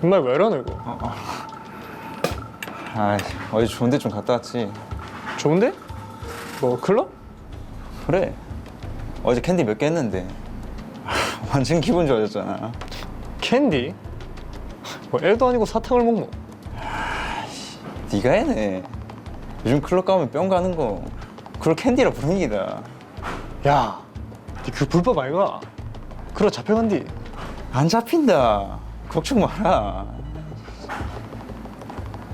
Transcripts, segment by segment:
정말 왜 이러노 이거? 아 어제 좋은데 좀 갔다 왔지 좋은데? 뭐 클럽? 그래 어제 캔디 몇 개 했는데 완전 기분 좋아졌잖아 캔디? 뭐 애도 아니고 사탕을 먹노? 네가 해네 요즘 클럽 가면 뿅 가는 거 그걸 캔디라 부르는 기다 야, 니그 불법 아이가? 그러 잡혀간디. 안 잡힌다 걱정 마라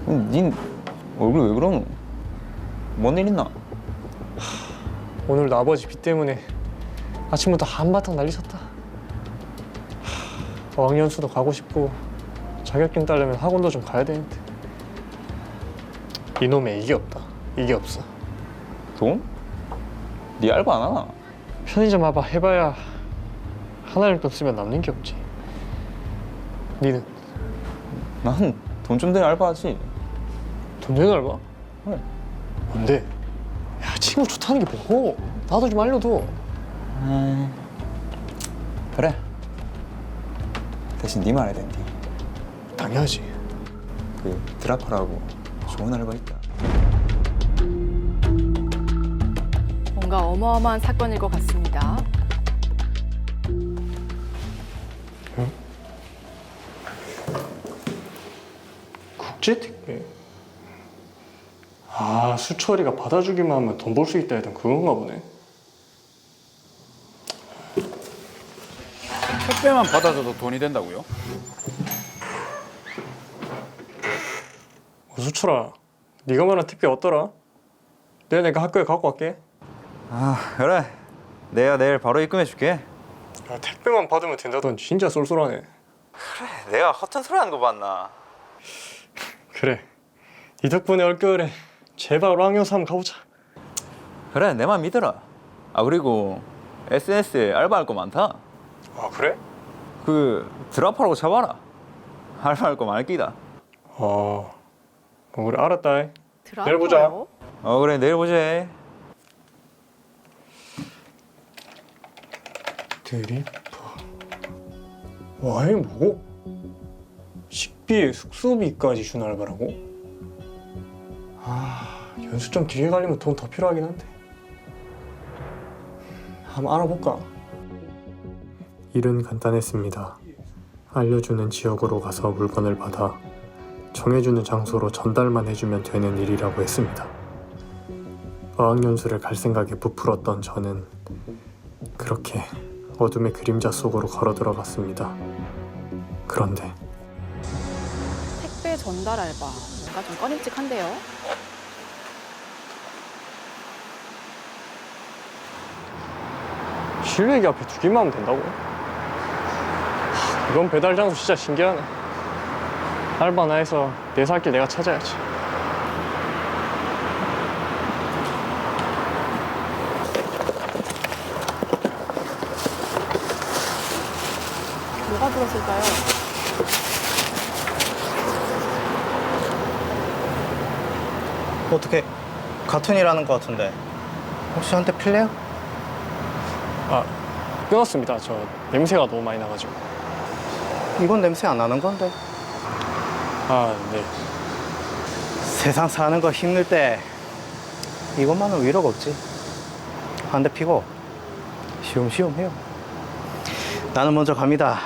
음, 닌 얼굴 왜 그러노? 뭔일 있나? 오늘도 아버지 빚 때문에 아침부터 한바탕 난리쳤다. 하, 어학연수도 가고 싶고 자격증 따려면 학원도 좀 가야 되는데 이놈의 이게 없다. 이게 없어. 돈? 네 알바 안 하나? 편의점 와봐 해봐야 하나를 돈 쓰면 남는 게 없지. 니는 난 돈 좀 되는 알바 하지 돈 되는 알바? 그래. 뭔데? 야 친구 좋다는 게 뭐고? 나도 좀 알려줘. 에이, 그래 대신 네 말해야 된디 당연하지. 그 드라퍼라고 좋은 알바 있다 뭔가 어마어마한 사건일 것 같습니다. 국제특혜? 아 수철이가 받아주기만 하면 돈 벌 수 있다 했던 그건가 보네. 택배만 받아줘도 돈이 된다고요? 어, 수철아 네가 말한 택배 어떠라? 내가 내가 학교에 갖고 갈게. 아 그래. 내가 내일 바로 입금해 줄게. 야, 택배만 받으면 된다던 진짜 쏠쏠하네. 내가 허튼 소리 하는 거 봤나 그래. 네 덕분에 올겨울에 제발 왕여사 한번 가보자. 그래 내말 믿어라. 아 그리고 SNS에 알바할 거 많다. 아 그래? 그 드라퍼라고 잡아라. 알바할 거 많을 끼다. 어 어, 그래 알았다. 드라마요? 내일 보자. 어 그래 내일 보자. 드리퍼 와이 뭐 고? 식비에 숙소비까지 준 알바라고? 아 연수 좀 길게 갈리면 돈 더 필요하긴 한데 한번 알아볼까? 일은 간단했습니다 알려주는 지역으로 가서 물건을 받아 정해주는 장소로 전달만 해주면 되는 일이라고 했습니다 어학연수를 갈 생각에 부풀었던 저는 그렇게 어둠의 그림자 속으로 걸어 들어갔습니다. 그런데 전달 알바. 뭔가 좀 꺼림칙한데요. 실외기 앞에 두 개만 하면 된다고? 하, 이건 배달 장소 진짜 신기하네. 알바나 해서 내 살 길 내가 찾아야지. 뭐가 들었을까요? 어떻게 같은이라는 것 같은데 혹시 한테 필래요? 아 끊었습니다. 저 냄새가 너무 많이 나가지고. 이건 냄새 안 나는 건데 아 네. 세상 사는 거 힘들 때 이것만은 위로가 없지 한 대 피고 시험시험 해요 나는 먼저 갑니다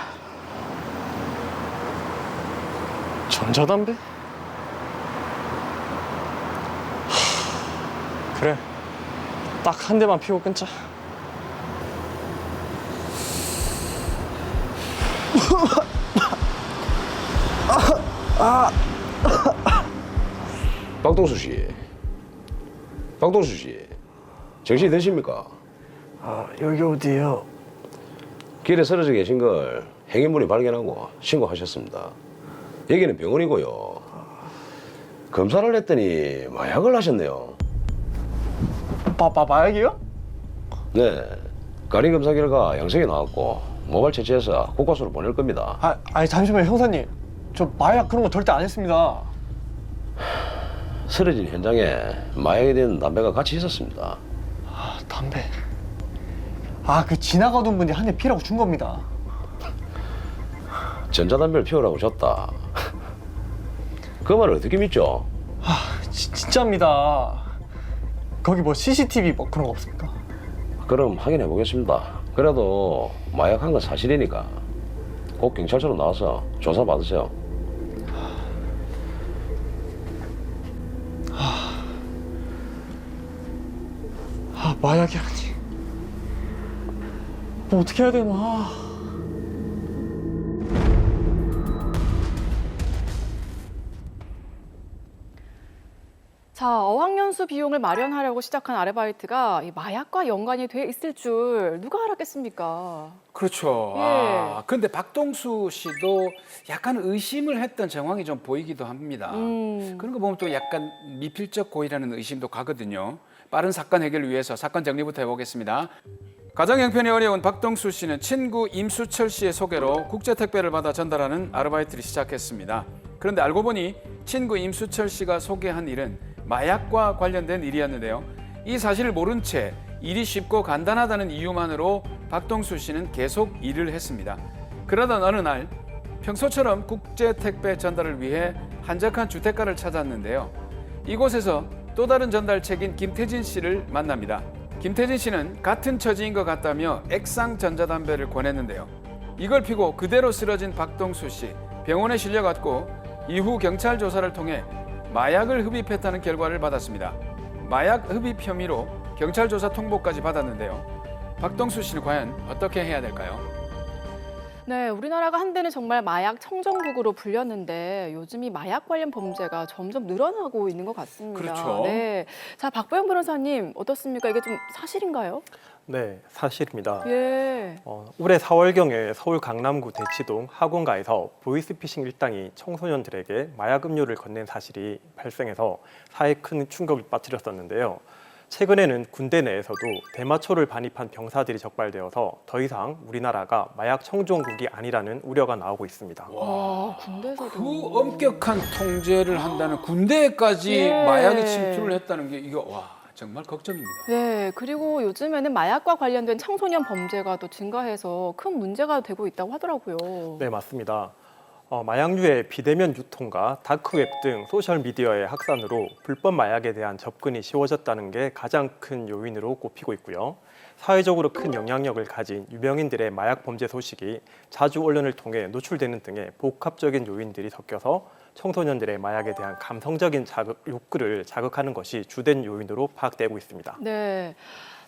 전자담배? 그래. 딱 한 대만 피고 끊자. 박동수 씨, 박동수 씨, 정신이 드십니까? 아 여기 어디예요? 길에 쓰러져 계신 걸 행인분이 발견하고 신고하셨습니다. 여기는 병원이고요. 검사를 했더니 마약을 하셨네요. 마약이요? 네, 가린 검사 결과 양성이 나왔고 모발 채취해서 국과수로 보낼 겁니다. 아 아니 잠시만요 형사님. 저 마약 그런 거 절대 안 했습니다. 쓰러진 현장에 마약에 대한 담배가 같이 있었습니다. 아, 담배. 아, 그 지나가던 분이 한 대 피라고 준 겁니다. 전자담배를 피우라고 줬다. 그 말을 어떻게 믿죠? 지, 진짜입니다. 거기 뭐 CCTV 뭐 그런 거 없습니까? 그럼 확인해 보겠습니다. 그래도 마약한 건 사실이니까 꼭 경찰서로 나와서 조사 받으세요. 아 마약이라니. 뭐 어떻게 해야 되나? 자, 어학연수 비용을 마련하려고 시작한 아르바이트가 이 마약과 연관이 돼 있을 줄 누가 알았겠습니까? 그렇죠. 예. 아, 근데 박동수 씨도 약간 의심을 했던 정황이 좀 보이기도 합니다. 음. 그런 거 보면 또 약간 미필적 고의라는 의심도 가거든요. 빠른 사건 해결을 위해서 사건 정리부터 해보겠습니다. 가정 형편이 어려운 박동수 씨는 친구 임수철 씨의 소개로 국제 택배를 받아 전달하는 아르바이트를 시작했습니다. 그런데 알고 보니 친구 임수철 씨가 소개한 일은 마약과 관련된 일이었는데요. 이 사실을 모른 채 일이 쉽고 간단하다는 이유만으로 박동수 씨는 계속 일을 했습니다. 그러던 어느 날 평소처럼 국제 택배 전달을 위해 한적한 주택가를 찾았는데요. 이곳에서 또 다른 전달책인 김태진 씨를 만납니다. 김태진 씨는 같은 처지인 것 같다며 액상 전자담배를 권했는데요. 이걸 피고 그대로 쓰러진 박동수 씨 병원에 실려갔고 이후 경찰 조사를 통해 마약을 흡입했다는 결과를 받았습니다. 마약 흡입 혐의로 경찰 조사 통보까지 받았는데요. 박동수 씨는 과연 어떻게 해야 될까요? 네, 우리나라가 한때는 정말 마약 청정국으로 불렸는데 요즘 이 마약 관련 범죄가 점점 늘어나고 있는 것 같습니다. 그렇죠. 네. 자, 박보영 변호사님 어떻습니까? 이게 좀 사실인가요? 네, 사실입니다. 예. 어, 올해 4월경에 서울 강남구 대치동 학원가에서 보이스피싱 일당이 청소년들에게 마약 음료를 건넨 사실이 발생해서 사회에 큰 충격을 빠뜨렸었는데요. 최근에는 군대 내에서도 대마초를 반입한 병사들이 적발되어서 더 이상 우리나라가 마약 청정국이 아니라는 우려가 나오고 있습니다. 와, 군대에서도. 그 엄격한 통제를 한다는 군대까지 예. 마약에 침투를 했다는 게 이거 와 정말 걱정입니다. 네, 그리고 요즘에는 마약과 관련된 청소년 범죄가 또 증가해서 큰 문제가 되고 있다고 하더라고요. 네, 맞습니다. 어, 마약류의 비대면 유통과 다크웹 등 소셜 미디어의 확산으로 불법 마약에 대한 접근이 쉬워졌다는 게 가장 큰 요인으로 꼽히고 있고요. 사회적으로 큰 영향력을 가진 유명인들의 마약 범죄 소식이 자주 언론을 통해 노출되는 등의 복합적인 요인들이 섞여서 청소년들의 마약에 대한 감성적인 자극, 욕구를 자극하는 것이 주된 요인으로 파악되고 있습니다. 네.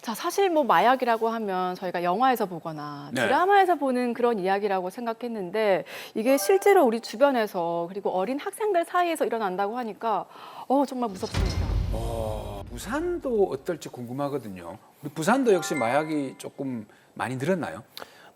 자, 사실 뭐 마약이라고 하면 저희가 영화에서 보거나 네. 드라마에서 보는 그런 이야기라고 생각했는데 이게 실제로 우리 주변에서 그리고 어린 학생들 사이에서 일어난다고 하니까 어, 정말 무섭습니다. 어, 부산도 어떨지 궁금하거든요. 우리 부산도 역시 마약이 조금 많이 늘었나요?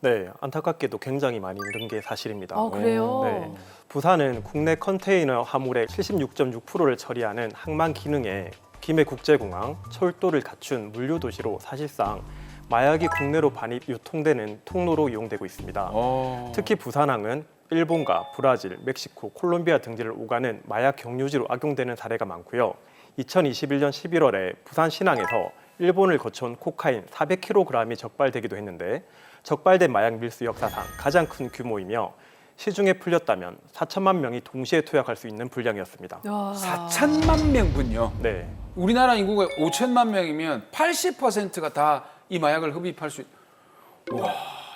네, 안타깝게도 굉장히 많이 늘은 게 사실입니다. 아, 그래요? 네. 부산은 국내 컨테이너 화물의 76.6%를 처리하는 항만 기능에 김해 국제공항, 철도를 갖춘 물류 도시로 사실상 마약이 국내로 반입 유통되는 통로로 이용되고 있습니다. 어. 특히 부산항은 일본과 브라질, 멕시코, 콜롬비아 등지를 오가는 마약 경유지로 악용되는 사례가 많고요. 2021년 11월에 부산 신항에서 일본을 거쳐온 코카인 400kg이 적발되기도 했는데 적발된 마약 밀수 역사상 가장 큰 규모이며 시중에 풀렸다면 4천만 명이 동시에 투약할 수 있는 분량이었습니다. 야. 4천만 명분요. 네, 우리나라 인구가 5천만 명이면 80%가 다 이 마약을 흡입할 수 있... 와,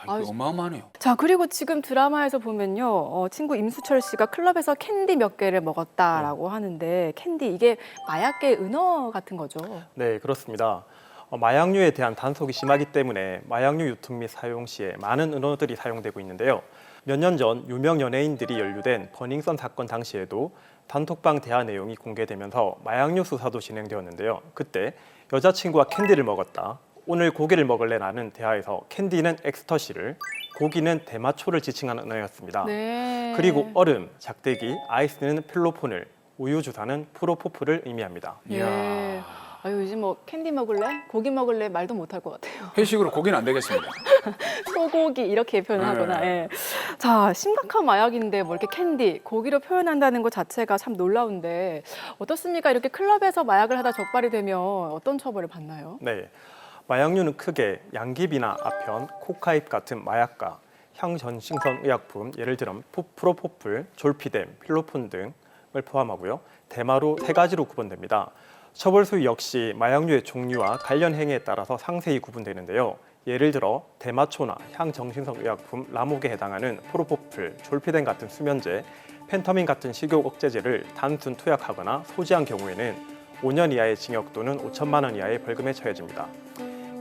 아유. 어마어마하네요. 자, 그리고 지금 드라마에서 보면요. 어, 친구 임수철 씨가 클럽에서 캔디 몇 개를 먹었다라고 하는데 캔디 이게 마약계 은어 같은 거죠. 네 그렇습니다. 어, 마약류에 대한 단속이 심하기 때문에 마약류 유통 및 사용 시에 많은 은어들이 사용되고 있는데요. 몇 년 전 유명 연예인들이 연루된 버닝썬 사건 당시에도 단톡방 대화 내용이 공개되면서 마약류 수사도 진행되었는데요. 그때 여자친구와 캔디를 먹었다. 오늘 고기를 먹을래라는 대화에서 캔디는 엑스터시를, 고기는 대마초를 지칭한 언어였습니다. 네. 그리고 얼음, 작대기, 아이스는 필로폰을, 우유 주사는 프로포프를 의미합니다. 예. 아유, 요즘 뭐 캔디 먹을래? 고기 먹을래? 말도 못할 것 같아요. 회식으로 고기는 안 되겠습니다. 소고기 이렇게 표현하거나. 네. 예. 자, 심각한 마약인데 뭐 이렇게 캔디, 고기로 표현한다는 것 자체가 참 놀라운데 어떻습니까? 이렇게 클럽에서 마약을 하다 적발이 되면 어떤 처벌을 받나요? 네. 마약류는 크게 양귀비나 아편, 코카잎 같은 마약과 향전신성 의약품, 예를 들면 푸- 프로포플, 졸피뎀, 필로폰 등 포함하고요. 대마로 세 가지로 구분됩니다. 처벌 수위 역시 마약류의 종류와 관련 행위에 따라서 상세히 구분되는데요. 예를 들어 대마초나 향정신성 의약품 라목에 해당하는 프로포플, 졸피뎀 같은 수면제, 펜터민 같은 식욕 억제제를 단순 투약하거나 소지한 경우에는 5년 이하의 징역 또는 5천만 원 이하의 벌금에 처해집니다.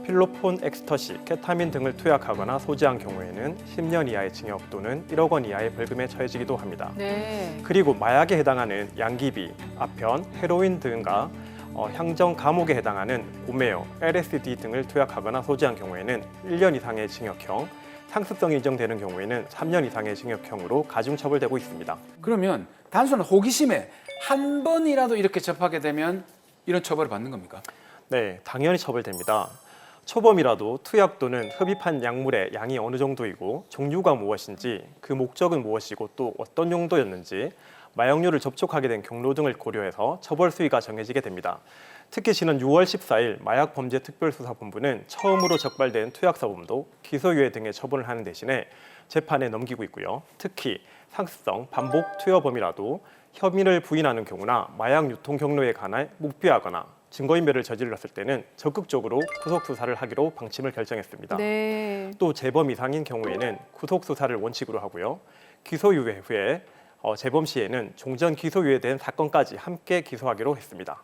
필로폰, 엑스터시, 케타민 등을 투약하거나 소지한 경우에는 10년 이하의 징역 또는 1억 원 이하의 벌금에 처해지기도 합니다. 네. 그리고 마약에 해당하는 양귀비, 아편, 헤로인 등과 어, 향정 감옥에 해당하는 오메오, LSD 등을 투약하거나 소지한 경우에는 1년 이상의 징역형, 상습성이 인정되는 경우에는 3년 이상의 징역형으로 가중 처벌되고 있습니다. 그러면 단순한 호기심에 한 번이라도 이렇게 접하게 되면 이런 처벌을 받는 겁니까? 네, 당연히 처벌됩니다. 초범이라도 투약 또는 흡입한 약물의 양이 어느 정도이고 종류가 무엇인지 그 목적은 무엇이고 또 어떤 용도였는지 마약류를 접촉하게 된 경로 등을 고려해서 처벌 수위가 정해지게 됩니다. 특히 지난 6월 14일 마약범죄특별수사본부는 처음으로 적발된 투약사범도 기소유예 등의 처분을 하는 대신에 재판에 넘기고 있고요. 특히 상습성 반복 투여범이라도 혐의를 부인하는 경우나 마약 유통 경로에 관해 묵비하거나 증거인멸을 저질렀을 때는 적극적으로 구속 수사를 하기로 방침을 결정했습니다. 네. 또 재범 이상인 경우에는 구속 수사를 원칙으로 하고요. 기소유예 후에 어, 재범 시에는 종전 기소유예된 사건까지 함께 기소하기로 했습니다.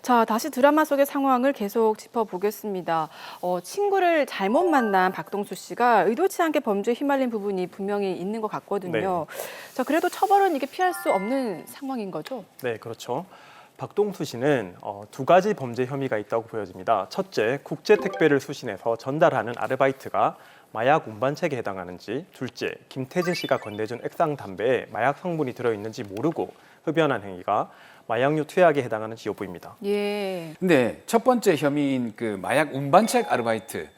자, 다시 드라마 속의 상황을 계속 짚어보겠습니다. 어, 친구를 잘못 만난 박동수 씨가 의도치 않게 범죄에 휘말린 부분이 분명히 있는 것 같거든요. 자, 그래도 처벌은 이게 피할 수 없는 상황인 거죠? 네, 그렇죠. 박동수 씨는 어, 두 가지 범죄 혐의가 있다고 보여집니다. 첫째, 국제 택배를 수신해서 전달하는 아르바이트가 마약 운반책에 해당하는지, 둘째, 김태진 씨가 건네준 액상 담배에 마약 성분이 들어있는지 모르고 흡연한 행위가 마약류 투약에 해당하는지 여부입니다. 예. 근데 첫 번째 혐의인 그 마약 운반책 아르바이트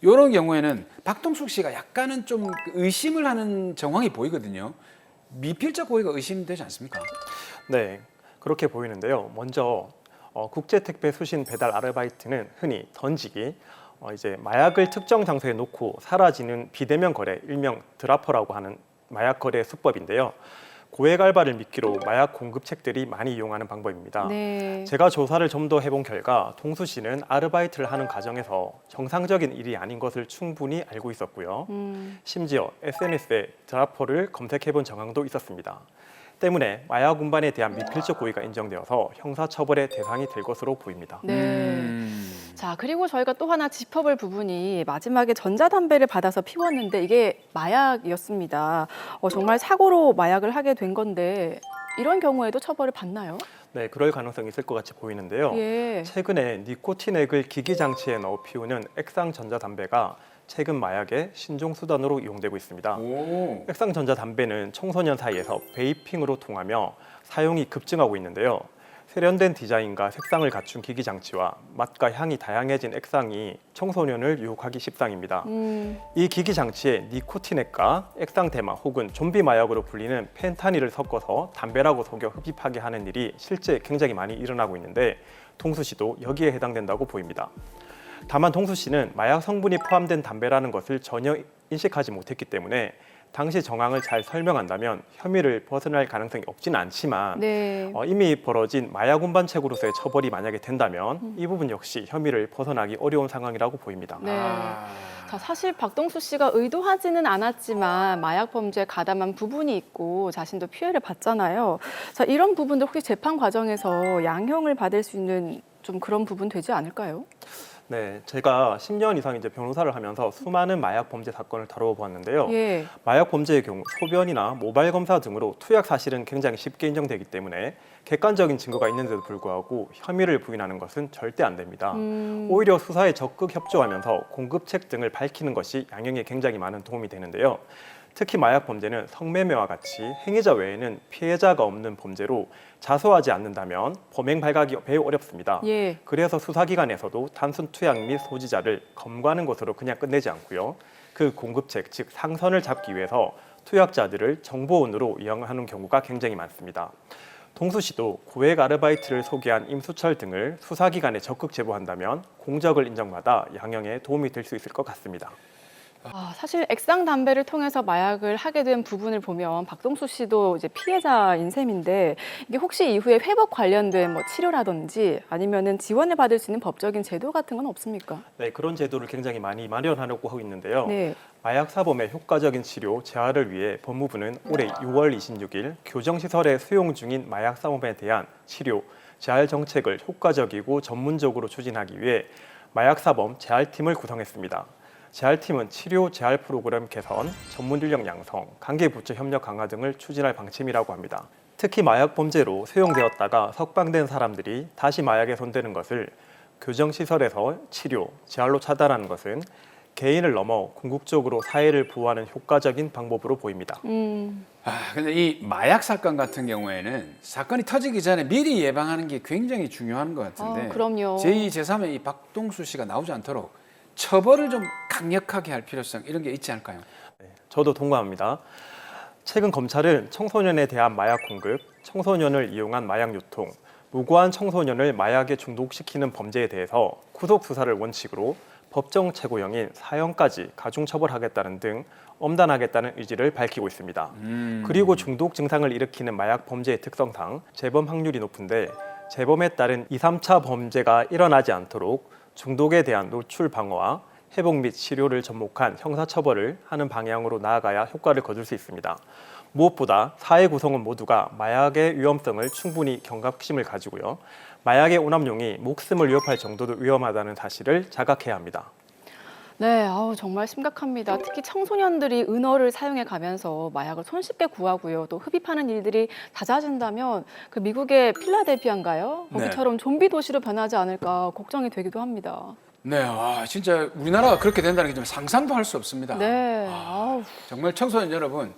이런 경우에는 박동숙 씨가 약간은 좀그 의심을 하는 정황이 보이거든요. 미필적 고의가 의심되지 않습니까? 네, 그렇게 보이는데요. 먼저 어, 국제 택배 수신 배달 아르바이트는 흔히 던지기, 어, 이제 마약을 특정 장소에 놓고 사라지는 비대면 거래, 일명 드라퍼라고 하는 마약 거래 수법인데요. 고액 알바를 미끼로 마약 공급책들이 많이 이용하는 방법입니다. 네. 제가 조사를 좀 더 해본 결과 동수 씨는 아르바이트를 하는 과정에서 정상적인 일이 아닌 것을 충분히 알고 있었고요. 음, 심지어 SNS에 드라퍼를 검색해본 정황도 있었습니다. 때문에 마약 운반에 대한 미필적 고의가 인정되어서 형사처벌의 대상이 될 것으로 보입니다. 네. 음. 자, 그리고 저희가 또 하나 짚어볼 부분이 마지막에 전자담배를 받아서 피웠는데 이게 마약이었습니다. 어, 정말 사고로 마약을 하게 된 건데 이런 경우에도 처벌을 받나요? 네, 그럴 가능성이 있을 것 같이 보이는데요. 예. 최근에 니코틴액을 기기 장치에 넣어 피우는 액상 전자담배가 최근 마약의 신종 수단으로 이용되고 있습니다. 오. 액상 전자 담배는 청소년 사이에서 베이핑으로 통하며 사용이 급증하고 있는데요. 세련된 디자인과 색상을 갖춘 기기 장치와 맛과 향이 다양해진 액상이 청소년을 유혹하기 십상입니다. 음, 이 기기 장치에 니코틴액과 액상 대마 혹은 좀비 마약으로 불리는 펜타닐을 섞어서 담배라고 속여 흡입하게 하는 일이 실제 굉장히 많이 일어나고 있는데 동수 씨도 여기에 해당된다고 보입니다. 다만 동수 씨는 마약 성분이 포함된 담배라는 것을 전혀 인식하지 못했기 때문에 당시 정황을 잘 설명한다면 혐의를 벗어날 가능성이 없지는 않지만 네. 어, 이미 벌어진 마약 운반책으로서의 처벌이 만약에 된다면 이 부분 역시 혐의를 벗어나기 어려운 상황이라고 보입니다. 네. 아. 자, 사실 박동수 씨가 의도하지는 않았지만 마약 범죄에 가담한 부분이 있고 자신도 피해를 봤잖아요. 자, 이런 부분들 혹시 재판 과정에서 양형을 받을 수 있는 좀 그런 부분 되지 않을까요? 네, 제가 10년 이상 이제 변호사를 하면서 수많은 마약 범죄 사건을 다루어 보았는데요. 예. 마약 범죄의 경우 소변이나 모발 검사 등으로 투약 사실은 굉장히 쉽게 인정되기 때문에 객관적인 증거가 있는데도 불구하고 혐의를 부인하는 것은 절대 안 됩니다. 음, 오히려 수사에 적극 협조하면서 공급책 등을 밝히는 것이 양형에 굉장히 많은 도움이 되는데요. 특히 마약 범죄는 성매매와 같이 행위자 외에는 피해자가 없는 범죄로 자수하지 않는다면 범행 발각이 매우 어렵습니다. 예. 그래서 수사기관에서도 단순 투약 및 소지자를 검거하는 것으로 그냥 끝내지 않고요. 그 공급책, 즉 상선을 잡기 위해서 투약자들을 정보원으로 이용하는 경우가 굉장히 많습니다. 동수 씨도 고액 아르바이트를 소개한 임수철 등을 수사기관에 적극 제보한다면 공적을 인정받아 양형에 도움이 될 수 있을 것 같습니다. 아, 사실 액상 담배를 통해서 마약을 하게 된 부분을 보면 박동수 씨도 이제 피해자인 셈인데 이게 혹시 이후에 회복 관련된 뭐 치료라든지 아니면은 지원을 받을 수 있는 법적인 제도 같은 건 없습니까? 네, 그런 제도를 굉장히 많이 마련하려고 하고 있는데요. 네. 마약 사범의 효과적인 치료 재활을 위해 법무부는 올해 6월 26일 교정시설에 수용 중인 마약 사범에 대한 치료 재활 정책을 효과적이고 전문적으로 추진하기 위해 마약 사범 재활팀을 구성했습니다. 재활팀은 치료 재활 프로그램 개선, 전문 인력 양성, 관계 부처 협력 강화 등을 추진할 방침이라고 합니다. 특히 마약 범죄로 수용되었다가 석방된 사람들이 다시 마약에 손대는 것을 교정시설에서 치료, 재활로 차단하는 것은 개인을 넘어 궁극적으로 사회를 보호하는 효과적인 방법으로 보입니다. 음, 아, 근데 이 마약 사건 같은 경우에는 사건이 터지기 전에 미리 예방하는 게 굉장히 중요한 것 같은데. 아, 그럼요. 제2, 제3의 이 박동수 씨가 나오지 않도록 처벌을 좀 강력하게 할 필요성 이런 게 있지 않을까요? 저도 동감합니다. 최근 검찰은 청소년에 대한 마약 공급, 청소년을 이용한 마약 유통, 무고한 청소년을 마약에 중독시키는 범죄에 대해서 구속 수사를 원칙으로 법정 최고형인 사형까지 가중 처벌하겠다는 등 엄단하겠다는 의지를 밝히고 있습니다. 그리고 중독 증상을 일으키는 마약 범죄의 특성상 재범 확률이 높은데 재범에 따른 2, 3차 범죄가 일어나지 않도록 중독에 대한 노출 방어와 회복 및 치료를 접목한 형사처벌을 하는 방향으로 나아가야 효과를 거둘 수 있습니다. 무엇보다 사회 구성원 모두가 마약의 위험성을 충분히 경각심을 가지고요. 마약의 오남용이 목숨을 위협할 정도로 위험하다는 사실을 자각해야 합니다. 네, 아우, 정말 심각합니다. 특히 청소년들이 은어를 사용해 가면서 마약을 손쉽게 구하고요. 또 흡입하는 일들이 잦아진다면 그 미국의 필라델피아인가요? 네. 거기처럼 좀비 도시로 변하지 않을까 걱정이 되기도 합니다. 네, 아, 진짜 우리나라가 그렇게 된다는 게 좀 상상도 할 수 없습니다. 네, 아우, 정말 청소년 여러분,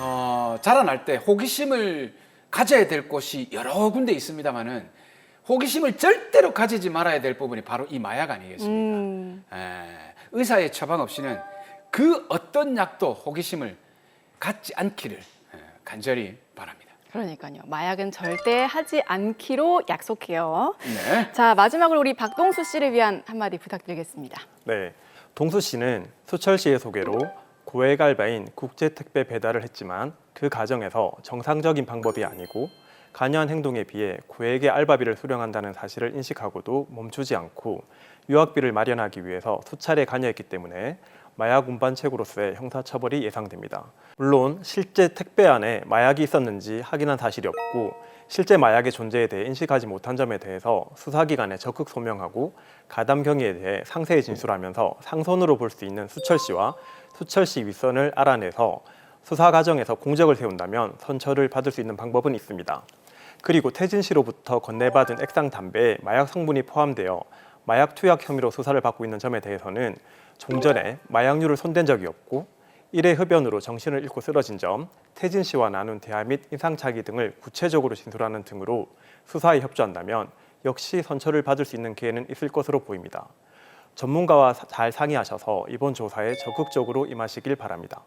어, 자라날 때 호기심을 가져야 될 곳이 여러 군데 있습니다만은 호기심을 절대로 가지지 말아야 될 부분이 바로 이 마약 아니겠습니까? 음, 에, 의사의 처방 없이는 그 어떤 약도 호기심을 갖지 않기를 에, 간절히 바랍니다. 그러니까요. 마약은 절대 하지 않기로 약속해요. 네. 자, 마지막으로 우리 박동수 씨를 위한 한마디 부탁드리겠습니다. 네, 동수 씨는 수철 씨의 소개로 고액 알바인 국제 택배 배달을 했지만 그 과정에서 정상적인 방법이 아니고 간여한 행동에 비해 고액의 알바비를 수령한다는 사실을 인식하고도 멈추지 않고 유학비를 마련하기 위해서 수차례 관여했기 때문에 마약 운반책으로서의 형사처벌이 예상됩니다. 물론 실제 택배 안에 마약이 있었는지 확인한 사실이 없고 실제 마약의 존재에 대해 인식하지 못한 점에 대해서 수사기관에 적극 소명하고 가담 경위에 대해 상세히 진술하면서 상선으로 볼 수 있는 수철 씨와 수철 씨 윗선을 알아내서 수사 과정에서 공적을 세운다면 선처를 받을 수 있는 방법은 있습니다. 그리고 태진 씨로부터 건네받은 액상 담배에 마약 성분이 포함되어 마약 투약 혐의로 수사를 받고 있는 점에 대해서는 종전에 마약류를 손댄 적이 없고 일회 흡연으로 정신을 잃고 쓰러진 점, 태진 씨와 나눈 대화 및 인상착의 등을 구체적으로 진술하는 등으로 수사에 협조한다면 역시 선처를 받을 수 있는 기회는 있을 것으로 보입니다. 전문가와 사- 잘 상의하셔서 이번 조사에 적극적으로 임하시길 바랍니다.